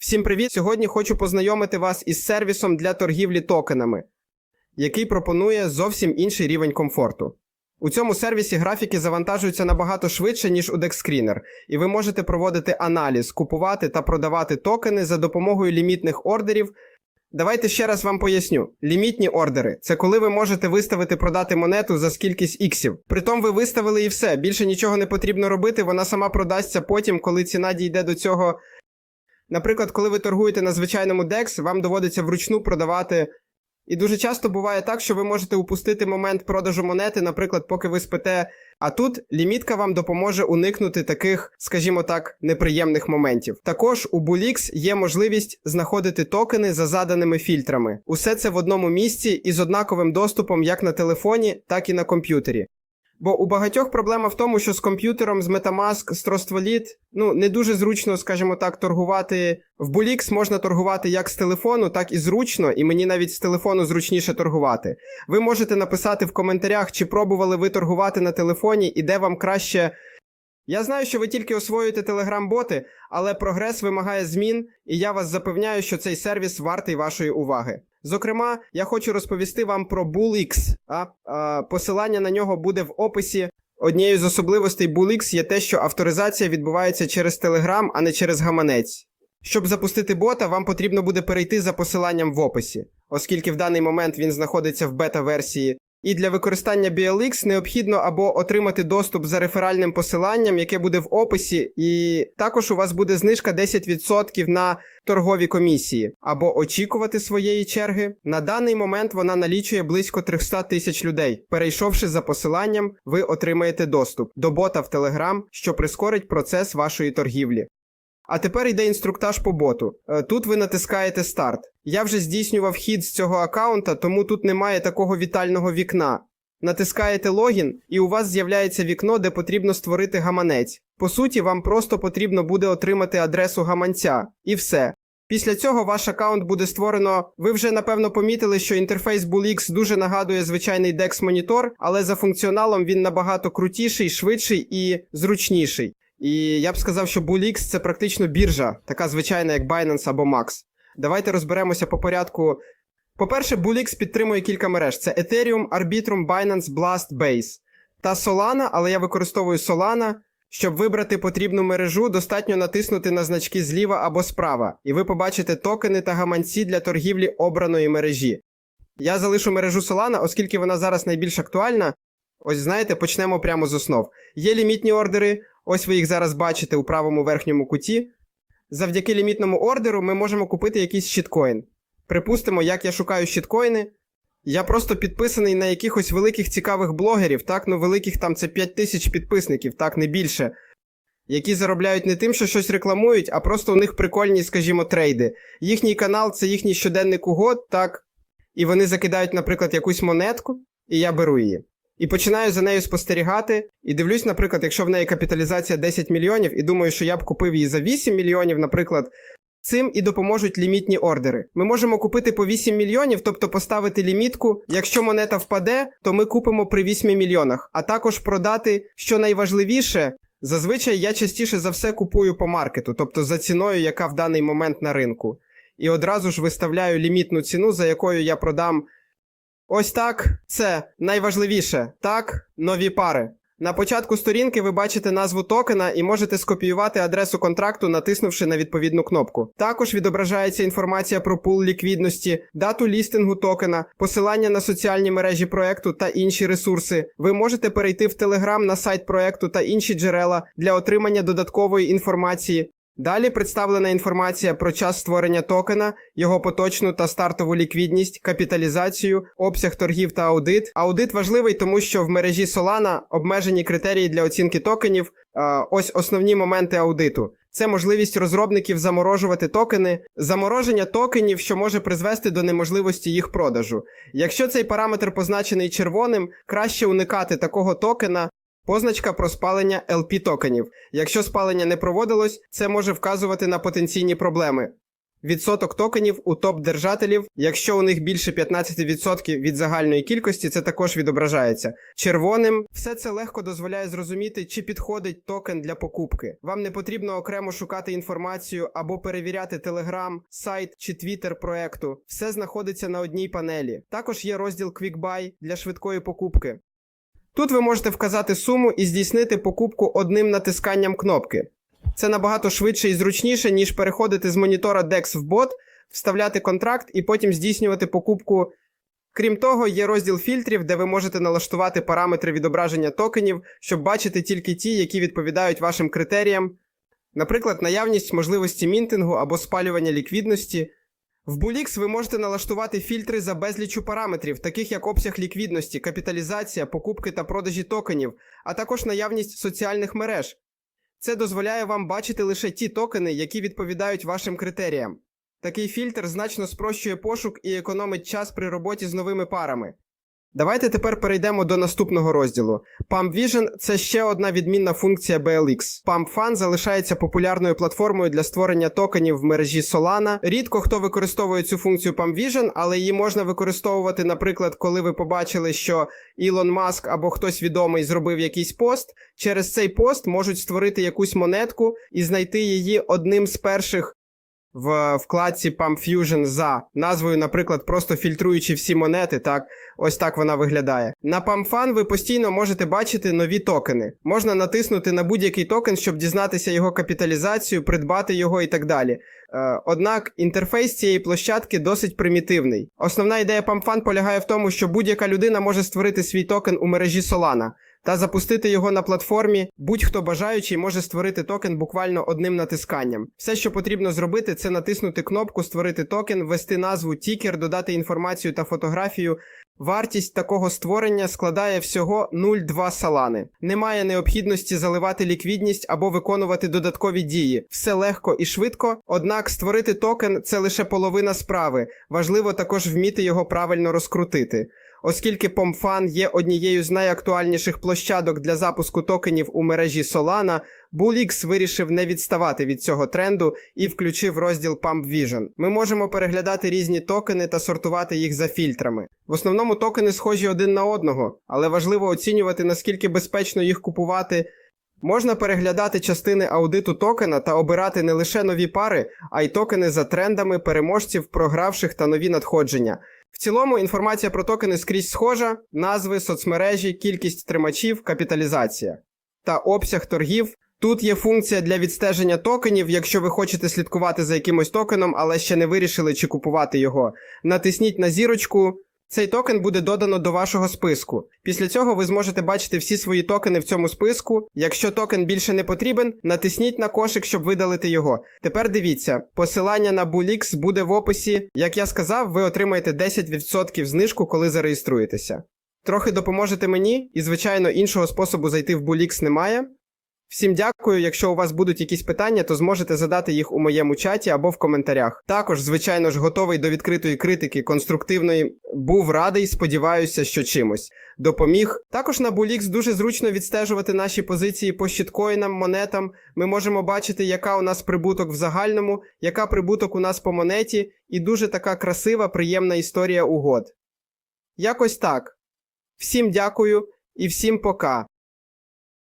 Всім привіт! Сьогодні хочу познайомити вас із сервісом для торгівлі токенами, який пропонує зовсім інший рівень комфорту. У цьому сервісі графіки завантажуються набагато швидше, ніж у DexScreener, і ви можете проводити аналіз, купувати та продавати токени за допомогою лімітних ордерів. Давайте ще раз вам поясню: лімітні ордери це коли ви можете виставити продати монету за скількись іксів. Притом ви виставили і все. Більше нічого не потрібно робити, вона сама продасться потім, коли ціна дійде до цього. Наприклад, коли ви торгуєте на звичайному DEX, вам доводиться вручну продавати. І дуже часто буває так, що ви можете упустити момент продажу монети, наприклад, поки ви спите. А тут лімітка вам допоможе уникнути таких, скажімо так, неприємних моментів. Також у Bulix є можливість знаходити токени за заданими фільтрами. Усе це в одному місці і з однаковим доступом як на телефоні, так і на комп'ютері. Бо у багатьох проблема в тому, що з комп'ютером, з Metamask, з Trustwallet, ну не дуже зручно, скажімо так, торгувати. В Bulix можна торгувати як з телефону, так і зручно, і мені навіть з телефону зручніше торгувати. Ви можете написати в коментарях, чи пробували ви торгувати на телефоні і де вам краще. Я знаю, що ви тільки освоюєте телеграм-боти, але прогрес вимагає змін, і я вас запевняю, що цей сервіс вартий вашої уваги. Зокрема, я хочу розповісти вам про BullX. А, а, посилання на нього буде в описі. Однією з особливостей BullX є те, що авторизація відбувається через Telegram, а не через гаманець. Щоб запустити бота, вам потрібно буде перейти за посиланням в описі, оскільки в даний момент він знаходиться в бета-версії. І для використання BLX необхідно або отримати доступ за реферальним посиланням, яке буде в описі, і також у вас буде знижка 10% на торгові комісії, або очікувати своєї черги. На даний момент вона налічує близько 300 тисяч людей. Перейшовши за посиланням, ви отримаєте доступ до бота в Telegram, що прискорить процес вашої торгівлі. А тепер йде інструктаж по боту. Е, Тут ви натискаєте старт. Я вже здійснював хід з цього аккаунта, тому тут немає такого вітального вікна. Натискаєте логін, і у вас з'являється вікно, де потрібно створити гаманець. По суті, вам просто потрібно буде отримати адресу гаманця. І все. Після цього ваш аккаунт буде створено. Ви вже напевно помітили, що інтерфейс BullX дуже нагадує звичайний DEX монітор, але за функціоналом він набагато крутіший, швидший і зручніший. І я б сказав, що BullX це практично біржа, така звичайна, як Binance або Max. Давайте розберемося по порядку. По-перше, BullX підтримує кілька мереж: це Ethereum, Arbitrum, Binance, Blast, Base та Solana, але я використовую Solana. Щоб вибрати потрібну мережу, достатньо натиснути на значки зліва або справа, і ви побачите токени та гаманці для торгівлі обраної мережі. Я залишу мережу Solana, оскільки вона зараз найбільш актуальна. Ось знаєте, почнемо прямо з основ. Є лімітні ордери, ось ви їх зараз бачите у правому верхньому куті. Завдяки лімітному ордеру ми можемо купити якийсь щиткоін. Припустимо, як я шукаю щиткоїни. Я просто підписаний на якихось великих цікавих блогерів, так, ну великих там це 5 тисяч підписників, так, не більше. Які заробляють не тим, що щось рекламують, а просто у них прикольні, скажімо, трейди. Їхній канал це їхній щоденник угод, так. І вони закидають, наприклад, якусь монетку, і я беру її. І починаю за нею спостерігати. І дивлюсь, наприклад, якщо в неї капіталізація 10 мільйонів, і думаю, що я б купив її за 8 мільйонів, наприклад. Цим і допоможуть лімітні ордери. Ми можемо купити по 8 мільйонів, тобто поставити лімітку. Якщо монета впаде, то ми купимо при 8 мільйонах, а також продати, що найважливіше. Зазвичай я частіше за все купую по маркету, тобто за ціною, яка в даний момент на ринку. І одразу ж виставляю лімітну ціну, за якою я продам. Ось так, це найважливіше. Так, нові пари. На початку сторінки ви бачите назву токена і можете скопіювати адресу контракту, натиснувши на відповідну кнопку. Також відображається інформація про пул ліквідності, дату лістингу токена, посилання на соціальні мережі проекту та інші ресурси. Ви можете перейти в Telegram на сайт проекту та інші джерела для отримання додаткової інформації. Далі представлена інформація про час створення токена, його поточну та стартову ліквідність, капіталізацію, обсяг торгів та аудит. Аудит важливий, тому що в мережі Solana обмежені критерії для оцінки токенів. Ось основні моменти аудиту. Це можливість розробників заморожувати токени, замороження токенів, що може призвести до неможливості їх продажу. Якщо цей параметр позначений червоним, краще уникати такого токена. Позначка про спалення LP токенів. Якщо спалення не проводилось, це може вказувати на потенційні проблеми. Відсоток токенів у топ-держателів, якщо у них більше 15% від загальної кількості, це також відображається. Червоним все це легко дозволяє зрозуміти, чи підходить токен для покупки. Вам не потрібно окремо шукати інформацію або перевіряти Telegram, сайт чи Twitter проекту. Все знаходиться на одній панелі. Також є розділ Quick Buy для швидкої покупки. Тут ви можете вказати суму і здійснити покупку одним натисканням кнопки. Це набагато швидше і зручніше, ніж переходити з монітора DEX в бот, вставляти контракт і потім здійснювати покупку. Крім того, є розділ фільтрів, де ви можете налаштувати параметри відображення токенів, щоб бачити тільки ті, які відповідають вашим критеріям, наприклад, наявність можливості мінтингу або спалювання ліквідності. В Bulix ви можете налаштувати фільтри за безлічу параметрів, таких як обсяг ліквідності, капіталізація, покупки та продажі токенів, а також наявність соціальних мереж. Це дозволяє вам бачити лише ті токени, які відповідають вашим критеріям. Такий фільтр значно спрощує пошук і економить час при роботі з новими парами. Давайте тепер перейдемо до наступного розділу. Pump Vision – це ще одна відмінна функція BLX. Pump Fun залишається популярною платформою для створення токенів в мережі Solana. Рідко хто використовує цю функцію Pump Vision, але її можна використовувати, наприклад, коли ви побачили, що Ілон Маск або хтось відомий зробив якийсь пост. Через цей пост можуть створити якусь монетку і знайти її одним з перших в вкладці Pump Fusion за назвою, наприклад, просто фільтруючи всі монети, так ось так вона виглядає. На PumpFun ви постійно можете бачити нові токени. Можна натиснути на будь-який токен, щоб дізнатися його капіталізацію, придбати його і так далі. Е, Однак інтерфейс цієї площадки досить примітивний. Основна ідея PumpFun полягає в тому, що будь-яка людина може створити свій токен у мережі Solana та запустити його на платформі. Будь-хто бажаючий може створити токен буквально одним натисканням. Все, що потрібно зробити, це натиснути кнопку Створити токен, ввести назву тікер, додати інформацію та фотографію. Вартість такого створення складає всього 0,2 салани. Немає необхідності заливати ліквідність або виконувати додаткові дії. Все легко і швидко. Однак створити токен це лише половина справи. Важливо також вміти його правильно розкрутити. Оскільки PomFan є однією з найактуальніших площадок для запуску токенів у мережі Solana, Bulix вирішив не відставати від цього тренду і включив розділ Pump Vision. Ми можемо переглядати різні токени та сортувати їх за фільтрами. В основному токени схожі один на одного, але важливо оцінювати наскільки безпечно їх купувати. Можна переглядати частини аудиту токена та обирати не лише нові пари, а й токени за трендами переможців, програвших та нові надходження. В цілому інформація про токени скрізь схожа: назви, соцмережі, кількість тримачів, капіталізація та обсяг торгів. Тут є функція для відстеження токенів, якщо ви хочете слідкувати за якимось токеном, але ще не вирішили, чи купувати його. Натисніть на зірочку. Цей токен буде додано до вашого списку. Після цього ви зможете бачити всі свої токени в цьому списку. Якщо токен більше не потрібен, натисніть на кошик, щоб видалити його. Тепер дивіться, посилання на Bulix буде в описі. Як я сказав, ви отримаєте 10% знижку, коли зареєструєтеся. Трохи допоможете мені, і, звичайно, іншого способу зайти в Bulix немає. Всім дякую. Якщо у вас будуть якісь питання, то зможете задати їх у моєму чаті або в коментарях. Також, звичайно ж, готовий до відкритої критики, конструктивної. Був радий, сподіваюся, що чимось допоміг. Також на Bulix дуже зручно відстежувати наші позиції по щиткоїнам, монетам. Ми можемо бачити, яка у нас прибуток в загальному, яка прибуток у нас по монеті, і дуже така красива, приємна історія угод. Якось так. Всім дякую і всім пока.